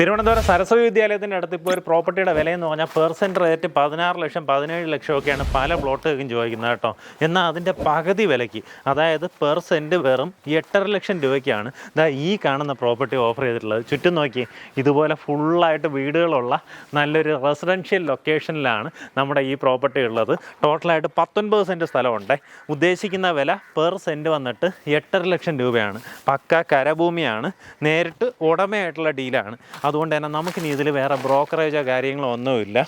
തിരുവനന്തപുരം സരസ്വതി വിദ്യാലയത്തിന്റെ അടുത്ത് ഇപ്പോൾ ഒരു പ്രോപ്പർട്ടിയുടെ വിലയെന്ന് പറഞ്ഞാൽ പെർസെന്റ് റേറ്റ് പതിനാറ് ലക്ഷം പതിനേഴ് ലക്ഷം ഒക്കെയാണ് പല പ്ലോട്ടുകൾക്കും ചോദിക്കുന്നത് കേട്ടോ. എന്നാൽ അതിന്റെ പകുതി വിലയ്ക്ക് അതായത് പെർ സെന്റ് വെറും എട്ടര ലക്ഷം രൂപയ്ക്കാണ് ഇതാ ഈ കാണുന്ന പ്രോപ്പർട്ടി ഓഫർ ചെയ്തിട്ടുള്ളത്. ചുറ്റും നോക്കി ഇതുപോലെ ഫുള്ളായിട്ട് വീടുകളുള്ള നല്ലൊരു റെസിഡൻഷ്യൽ ലൊക്കേഷനിലാണ് നമ്മുടെ ഈ പ്രോപ്പർട്ടി ഉള്ളത്. ടോട്ടലായിട്ട് പത്തൊൻപത് സെന്റ് സ്ഥലമുണ്ട്. ഉദ്ദേശിക്കുന്ന വില പെർ സെന്റ് വന്നിട്ട് എട്ടര ലക്ഷം രൂപയാണ്. പക്ക കരഭൂമിയാണ്. നേരിട്ട് ഉടമയായിട്ടുള്ള ഡീലാണ്. അതുകൊണ്ട് തന്നെ നമുക്കിനി ഇതിൽ വേറെ ബ്രോക്കറേജോ കാര്യങ്ങളോ ഒന്നുമില്ല.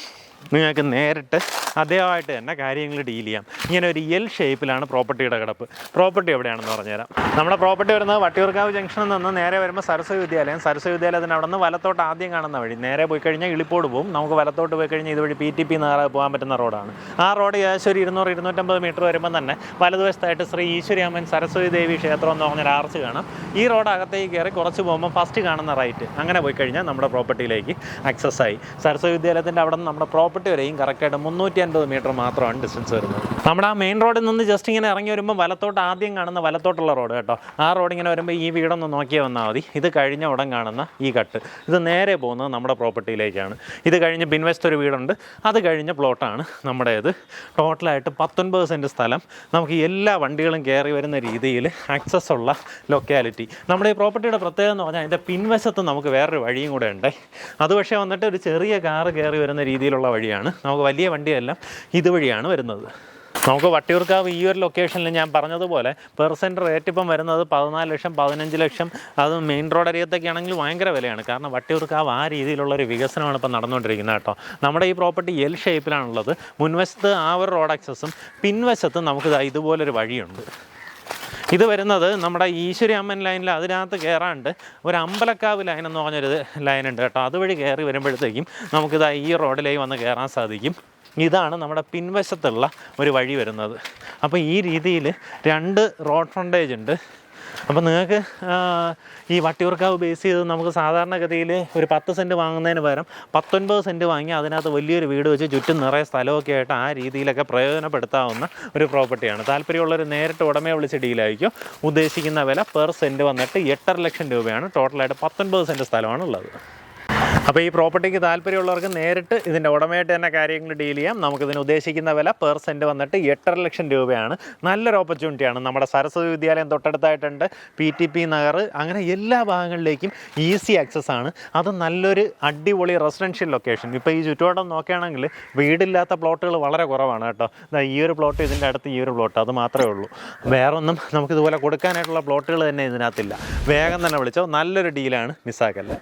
നിങ്ങൾക്ക് നേരിട്ട് അദ്ദേഹമായിട്ട് തന്നെ കാര്യങ്ങൾ ഡീൽ ചെയ്യാം. ഇങ്ങനെ ഒരു എൽ ഷേപ്പിലാണ് പ്രോപ്പർട്ടിയുടെ കിടപ്പ്. പ്രോപ്പർട്ടി എവിടെയാണെന്ന് പറഞ്ഞുതരാം. നമ്മുടെ പ്രോപ്പർട്ടി വരുന്നത് വട്ടിയൂർക്കാവ് ജംഗ്ഷനിൽ നിന്ന് നേരെ വരുമ്പോൾ സരസ്വതി വിദ്യാലയം. സരസ്വതി വിദ്യാലയത്തിന് അവിടെ നിന്ന് വലത്തോട്ട് ആദ്യം കാണുന്ന വഴി. നേരെ പോയി കഴിഞ്ഞാൽ ഇളിപ്പോട് പോകും നമുക്ക് വലത്തോട്ട് പോയി കഴിഞ്ഞാൽ ഇതുവഴി പി ടി പി നേരെ പോകാൻ പറ്റുന്ന റോഡാണ് ആ റോഡ് ഏകദേശം ഒരു ഇരുന്നൂറ് ഇരുന്നൂറ്റമ്പത് മീറ്റർ വരുമ്പോൾ തന്നെ വലതുവശത്തായിട്ട് ശ്രീ ഈശ്വരിയമ്മൻ സരസ്വതി ദേവി ക്ഷേത്രം എന്ന് പറഞ്ഞൊരു ആർച്ച് കാണാം. ഈ റോഡ് അകത്തേക്ക് കയറി കുറച്ച് പോകുമ്പോൾ ഫസ്റ്റ് കാണുന്ന റൈറ്റ് അങ്ങനെ പോയി കഴിഞ്ഞാൽ നമ്മുടെ പ്രോപ്പർട്ടിയിലേക്ക് ആക്സസ് ആയി. സരസ്വതി വിദ്യാലയത്തിന്റെ അവിടെ നിന്ന് നമ്മുടെ പ്രോപ്പർട്ടി വരെയും കറക്റ്റായിട്ട് മുന്നൂറ്റി അൻപത് മീറ്റർ മാത്രമാണ് ഡിസ്റ്റൻസ് വരുന്നത്. നമ്മുടെ ആ മെയിൻ റോഡിൽ നിന്ന് ജസ്റ്റ് ഇങ്ങനെ ഇറങ്ങി വരുമ്പോൾ വലത്തോട്ട് ആദ്യം കാണുന്ന വലത്തോട്ടുള്ള റോഡ് കേട്ടോ. ആ റോഡ് ഇങ്ങനെ വരുമ്പോൾ ഈ വീടൊന്ന് നോക്കിയാൽ വന്നാൽ മതി. ഇത് കഴിഞ്ഞ ഉടൻ കാണുന്ന ഈ കട്ട് ഇത് നേരെ പോകുന്നത് നമ്മുടെ പ്രോപ്പർട്ടിയിലേക്കാണ് ഇത് കഴിഞ്ഞ് പിൻവശത്ത് ഒരു വീടുണ്ട്. അത് കഴിഞ്ഞ പ്ലോട്ടാണ് നമ്മുടേത്. ടോട്ടലായിട്ട് പത്തൊൻപത് സെന്റ് സ്ഥലം. നമുക്ക് എല്ലാ വണ്ടികളും കയറി വരുന്ന രീതിയിൽ ആക്സസ് ഉള്ള ലൊക്കാലിറ്റി നമ്മുടെ ഈ പ്രോപ്പർട്ടിയുടെ പ്രത്യേകത എന്ന് പറഞ്ഞാൽ അതിന്റെ പിൻവശത്ത് നമുക്ക് വേറൊരു വഴിയും കൂടെ ഉണ്ട്. അത് പക്ഷേ വന്നിട്ട് ഒരു ചെറിയ കാറ് കയറി വരുന്ന രീതിയിലുള്ള വഴിയാണ്. നമുക്ക് വലിയ വണ്ടിയെല്ലാം ഇതുവഴിയാണ് വരുന്നത്. നമുക്ക് വട്ടിയൂർക്കാവ് ഈ ഒരു ലൊക്കേഷനിൽ ഞാൻ പറഞ്ഞതുപോലെ പെർസെന്റ് റേറ്റ് ഇപ്പം വരുന്നത് പതിനാല് ലക്ഷം പതിനഞ്ച് ലക്ഷം. അത് മെയിൻ റോഡ് അരിയത്തൊക്കെ ആണെങ്കിൽ ഭയങ്കര വിലയാണ്. കാരണം വട്ടിയൂർക്കാവ് ആ രീതിയിലുള്ള ഒരു വികസനമാണ് ഇപ്പം നടന്നുകൊണ്ടിരിക്കുന്നത് കേട്ടോ. നമ്മുടെ ഈ പ്രോപ്പർട്ടി എൽ ഷേപ്പിലാണുള്ളത് മുൻവശത്ത് ആ ഒരു റോഡ് ആക്സസും പിൻവശത്ത് നമുക്ക് ഇതുപോലൊരു വഴിയുണ്ട്. ഇത് വരുന്നത് നമ്മുടെ ഈശ്വരി അമ്മൻ ലൈനിൽ അതിനകത്ത് കയറാണ്ട് ഒരു അമ്പലക്കാവ് ലൈൻ എന്ന് പറഞ്ഞൊരു ലൈനുണ്ട് കേട്ടോ. അതുവഴി കയറി വരുമ്പോഴത്തേക്കും നമുക്കിത് ഈ റോഡിലേക്ക് വന്ന് കയറാൻ സാധിക്കും. ഇതാണ് നമ്മുടെ പിൻവശത്തുള്ള ഒരു വഴി വരുന്നത്. അപ്പോൾ ഈ രീതിയിൽ രണ്ട് റോഡ് ഫ്രണ്ടേജ് ഉണ്ട്. അപ്പോൾ നിങ്ങൾക്ക് ഈ വട്ടിയൂർക്കാവ് ബേസ് ചെയ്ത് നമുക്ക് സാധാരണഗതിയിൽ ഒരു പത്ത് സെന്റ് വാങ്ങുന്നതിന് പകരം പത്തൊൻപത് സെന്റ് വാങ്ങി അതിനകത്ത് വലിയൊരു വീട് വെച്ച് ചുറ്റും നിറയെ സ്ഥലമൊക്കെ ആയിട്ട് ആ രീതിയിലൊക്കെ പ്രയോജനപ്പെടുത്താവുന്ന ഒരു പ്രോപ്പർട്ടിയാണ് താല്പര്യമുള്ളവർ നേരിട്ട് ഉടമയെ വിളിച്ച് ഡീലായിരിക്കും ഉദ്ദേശിക്കുന്ന വില പെർ സെന്റ് വന്നിട്ട് എട്ടര ലക്ഷം രൂപയാണ്. ടോട്ടലായിട്ട് പത്തൊൻപത് സെന്റ് സ്ഥലമാണ് ഉള്ളത് അപ്പോൾ ഈ പ്രോപ്പർട്ടിക്ക് താല്പര്യമുള്ളവർക്ക് നേരിട്ട് ഇതിന്റെ ഉടമയായിട്ട് തന്നെ കാര്യങ്ങൾ ഡീൽ ചെയ്യാം. നമുക്കിതിന് ഉദ്ദേശിക്കുന്ന വില പെർ സെന്റ് വന്നിട്ട് എട്ടര ലക്ഷം രൂപയാണ്. നല്ലൊരു ഓപ്പർച്യൂണിറ്റിയാണ് നമ്മുടെ സരസ്വതി വിദ്യാലയം തൊട്ടടുത്തായിട്ടുണ്ട്. പി ടി പി നഗർ അങ്ങനെ എല്ലാ ഭാഗങ്ങളിലേക്കും ഈസി ആക്സസ് ആണ്. അത് നല്ലൊരു അടിപൊളി റെസിഡൻഷ്യൽ ലൊക്കേഷൻ ഇപ്പോൾ ഈ ചുറ്റുവട്ടം നോക്കുകയാണെങ്കിൽ വീടില്ലാത്ത പ്ലോട്ടുകൾ വളരെ കുറവാണ് കേട്ടോ. ഈ ഒരു പ്ലോട്ട് ഇതിന്റെ അടുത്ത് ഈ ഒരു പ്ലോട്ട് അത് മാത്രമേ ഉള്ളൂ. വേറൊന്നും നമുക്കിതുപോലെ കൊടുക്കാനായിട്ടുള്ള പ്ലോട്ടുകൾ തന്നെ ഇതിനകത്തില്ല. വേഗം തന്നെ വിളിച്ചോ. നല്ലൊരു ഡീലാണ് മിസ്സാക്കല്ലേ?